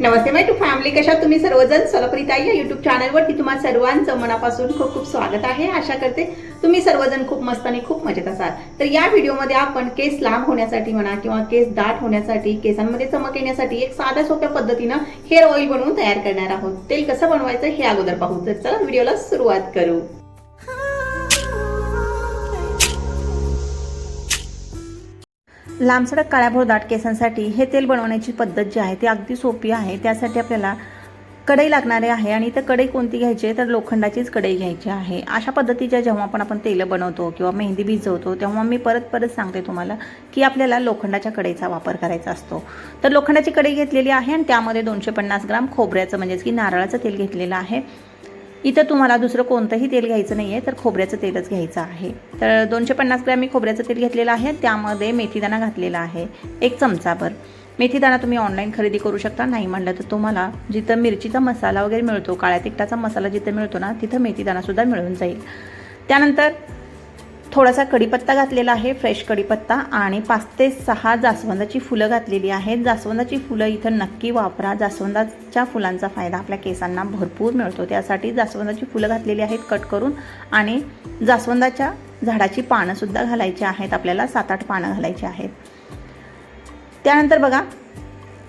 Namaste my to family कशा तुम्ही सर्वजण? सोलापुरी या युट्यूब चॅनलवरती तुम्हाला सर्वांचं मनापासून खूप खूप स्वागत आहे. आशा करते तुम्ही सर्वजण खूप मस्त आणि खूप मजेत असाल. तर या व्हिडिओमध्ये आपण केस लांब होण्यासाठी म्हणा किंवा केस दाट होण्यासाठी केसांमध्ये चमक येण्यासाठी एक साध्या सोप्या पद्धतीनं हेअर ऑइल बनवून तयार करणार आहोत. तेल कसं बनवायचं हे अगोदर पाहू. तर चला व्हिडिओला सुरुवात करू. लांबसडक काळ्याभोर दाट केसांसाठी हे तेल बनवण्याची पद्धत जी आहे ती अगदी सोपी आहे. त्यासाठी आपल्याला कढई लागणारे आहे आणि तर कढई कोणती घ्यायची आहे तर लोखंडाचीच कढई घ्यायची आहे. अशा पद्धतीच्या जेव्हा आपण आपण तेलं बनवतो किंवा मेहंदी भिजवतो तेव्हा मी परत परत सांगते तुम्हाला की आपल्याला लोखंडाच्या कढईचा वापर करायचा असतो. तर लोखंडाची कढई घेतलेली आहे आणि त्यामध्ये दोनशे पन्नास ग्राम खोबऱ्याचं म्हणजेच की नारळाचं तेल घेतलेलं आहे. इथं तुम्हाला दुसरं कोणतंही तेल घ्यायचं नाही आहे तर खोबऱ्याचं तेलच घ्यायचं आहे. तर दोनशे पन्नास ग्रॅम मी खोबऱ्याचं तेल घेतलेलं आहे त्यामध्ये मेथीदाणा घातलेला आहे एक चमचाभर. मेथीदाणा तुम्ही ऑनलाईन खरेदी करू शकता. नाही म्हणलं तर तुम्हाला जिथं मिरचीचा मसाला वगैरे मिळतो काळ्या तिखटाचा मसाला जिथं मिळतो ना तिथं मेथीदाणासुद्धा मिळून जाईल. त्यानंतर थोडासा कढीपत्ता घातलेला आहे फ्रेश कढीपत्ता आणि पाच ते सहा जास्वंदाची फुलं घातलेली आहेत. जास्वंदाची फुलं इथं नक्की वापरा. जास्वंदाच्या फुलांचा फायदा आपल्या केसांना भरपूर मिळतो. त्यासाठी जास्वंदाची फुलं घातलेली आहेत कट करून आणि जास्वंदाच्या झाडाची पानंसुद्धा घालायची आहेत. आपल्याला सात आठ पानं घालायची आहेत. त्यानंतर बघा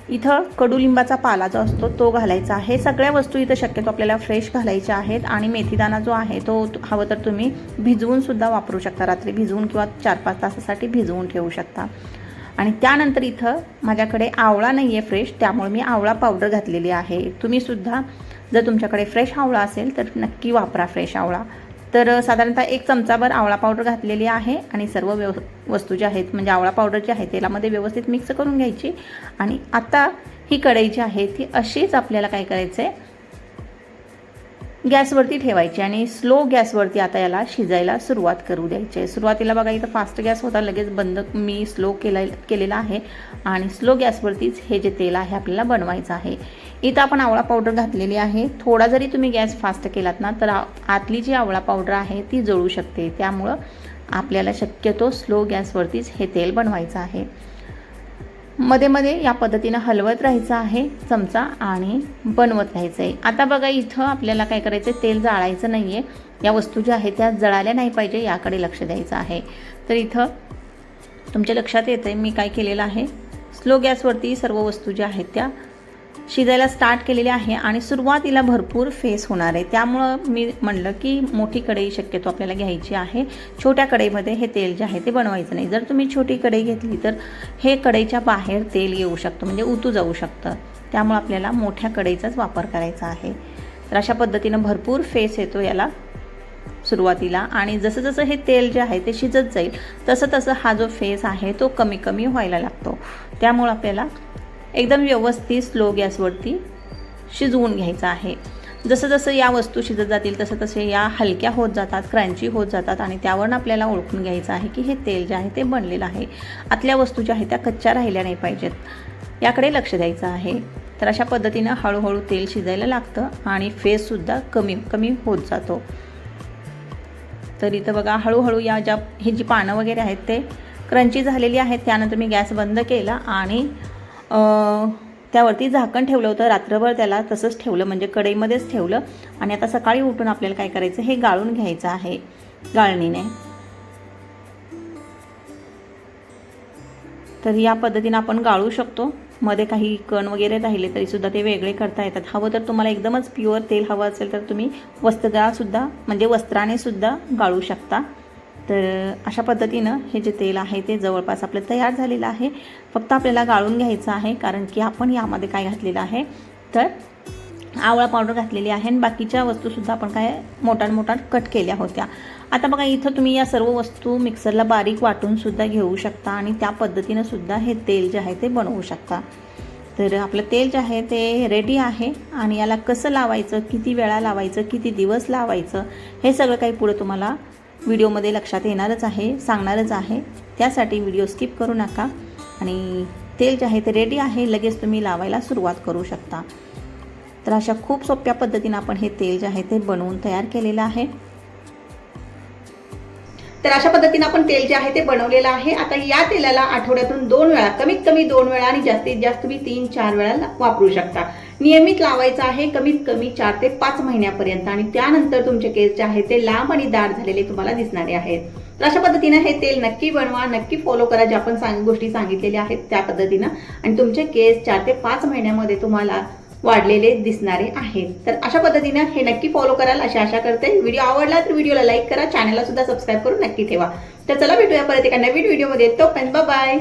इथं कडुलिंबाचा पाला जो असतो तो घालायचा आहे. सगळ्या वस्तू इथं शक्यतो आपल्याला फ्रेश घालायच्या आहेत आणि मेथीदाणा जो आहे तो हवं तर तुम्ही भिजवून सुद्धा वापरू शकता. रात्री भिजवून किंवा चार पाच तासासाठी भिजवून ठेवू शकता. आणि त्यानंतर इथं माझ्याकडे आवळा नाही आहे फ्रेश त्यामुळे मी आवळा पावडर घातलेली आहे. तुम्हीसुद्धा जर तुमच्याकडे फ्रेश आवळा असेल तर नक्की वापरा फ्रेश आवळा. तर साधारणतः एक चमचाभर आवळा पावडर घातलेली आहे आणि सर्व व्यव वस्तू ज्या आहेत म्हणजे आवळा पावडर जी आहे तेलामध्ये व्यवस्थित मिक्स करून घ्यायची. आणि आता ही कढई जी आहे ती अशीच आपल्याला काय करायचं आहे गॅसवरती ठेवायची आणि स्लो गॅसवरती आता याला शिजायला सुरुवात करू द्यायची. आहे सुरुवातीला बघा इथं फास्ट गॅस होता लगेच बंद मी स्लो केला केलेला आहे. आणि स्लो गॅसवरतीच हे जे तेल आहे आपल्याला बनवायचं आहे. इथं आपण आवळा पावडर घातलेली आहे. थोडा जरी तुम्ही गॅस फास्ट केलात ना तर आ- आतली जी आवळा पावडर आहे ती जळू शकते. त्यामुळं आपल्याला शक्यतो स्लो गॅसवरतीच हे तेल बनवायचं आहे. मध्ये मध्ये या पद्धतीनं हलवत राहायचं आहे चमचा आणि बनवत राहायचं आहे. आता बघा इथं आपल्याला काय करायचं आहे तेल जाळायचं नाही आहे या वस्तू ज्या आहेत त्या जळाल्या नाही पाहिजे याकडे लक्ष द्यायचं आहे. तर इथं तुमच्या लक्षात येतं आहे मी काय केलेलं आहे. स्लो गॅसवरती सर्व वस्तू ज्या आहेत त्या शिजायला स्टार्ट केलेली आहे आणि सुरुवातीला भरपूर फेस होणार आहे. त्यामुळं मी म्हणलं की मोठी कढई शक्यतो आपल्याला घ्यायची आहे. छोट्या कढईमध्ये हे तेल जे आहे ते बनवायचं नाही. जर तुम्ही छोटी कढई घेतली तर हे कढईच्या बाहेर तेल येऊ शकतं म्हणजे उतू जाऊ शकतं. त्यामुळं आपल्याला मोठ्या कढईचाच वापर करायचा आहे. तर अशा पद्धतीनं भरपूर फेस येतो याला सुरुवातीला. आणि जसं जसं हे तेल जे आहे ते शिजत जाईल तसं तसं हा जो फेस आहे तो कमी कमी व्हायला लागतो. त्यामुळं आपल्याला एकदम व्यवस्थित स्लो गॅसवरती शिजवून घ्यायचं आहे. जसं जसं या वस्तू शिजत जातील तसं तसे या हलक्या होत जातात क्रंची होत जातात आणि त्यावरून आपल्याला ओळखून घ्यायचं आहे की हे तेल जे आहे ते बनलेलं आहे. आतल्या वस्तू ज्या आहेत त्या कच्च्या राहिल्या नाही पाहिजेत. याकडे लक्ष द्यायचं आहे. तर अशा पद्धतीनं हळूहळू तेल शिजायला लागतं आणि फेससुद्धा कमी कमी होत जातो. तर इथं बघा हळूहळू या ज्या ही जी पानं वगैरे आहेत ते क्रंची झालेली आहेत त्यानंतर मी गॅस बंद केला आणि त्यावरती झाकण ठेवलं होतं रात्रभर त्याला तसंच ठेवलं म्हणजे कढईमध्येच ठेवलं. आणि आता सकाळी उठून आपल्याला काय करायचं हे गाळून घ्यायचं आहे गाळणीने. तर या पद्धतीनं आपण गाळू शकतो. मध्ये काही कण वगैरे राहिले तरी सुद्धा ते वेगळे करता येतात. हवं तर तुम्हाला एकदमच प्युअर तेल हवं असेल तर तुम्ही वस्त्रगाळसुद्धा म्हणजे वस्त्राने सुद्धा गाळू शकता. तर अशा पद्धतीनं हे जे तेल आहे ते जवळपास आपलं तयार झालेलं आहे. फक्त आपल्याला गाळून घ्यायचं आहे कारण की आपण यामध्ये काय घातलेलं आहे? तर आवळा पावडर घातलेली आहे आणि बाकीच्या वस्तूसुद्धा आपण काय मोठान मोठान कट केल्या होत्या. आता बघा इथं तुम्ही या सर्व वस्तू मिक्सरला बारीक वाटूनसुद्धा घेऊ शकता आणि त्या पद्धतीनं सुद्धा हे तेल जे आहे ते बनवू शकता. तर आपलं तेल जे आहे ते रेडी आहे आणि याला कसं लावायचं किती वेळा लावायचं किती दिवस लावायचं हे सगळं काही पुढं तुम्हाला व्हिडिओमध्ये लक्षात येणारच आहे सांगणारच आहे. त्यासाठी व्हिडिओ स्किप करू नका. आणि तेल जे आहे ते रेडी आहे लगेच तुम्ही लावायला सुरुवात करू शकता. तर अशा खूप सोप्या पद्धतीनं आपण हे तेल जे आहे ते बनवून तयार केलेलं आहे. तर अशा पद्धतीनं आपण तेल जे आहे ते बनवलेलं आहे. आता या तेलाला आठवड्यातून दोन वेळा कमीत कमी दोन वेळा आणि जास्तीत जास्त तुम्ही तीन चार वेळा वापरू शकता. नियमित लावायचं आहे कमीत कमी चार ते पाच महिन्यापर्यंत आणि त्यानंतर तुमचे केस जे आहे ते लांब आणि दाट झालेले तुम्हाला दिसणारे आहेत. तर अशा पद्धतीनं हे तेल नक्की बनवा नक्की फॉलो करा ज्या आपण सांग गोष्टी सांगितलेल्या आहेत त्या पद्धतीनं. आणि तुमचे केस चार ते पाच महिन्यामध्ये तुम्हाला वाढलेले दिसणारे आहेत. तर अशा पद्धतीनं हे नक्की फॉलो कराल अशी आशा करते. व्हिडिओ आवडला तर व्हिडिओला लाईक करा. चॅनलला सुद्धा सबस्क्राईब करून नक्की ठेवा. तर चला भेटूया परत एका नवीन व्हिडिओमध्ये तोपर्यंत बाय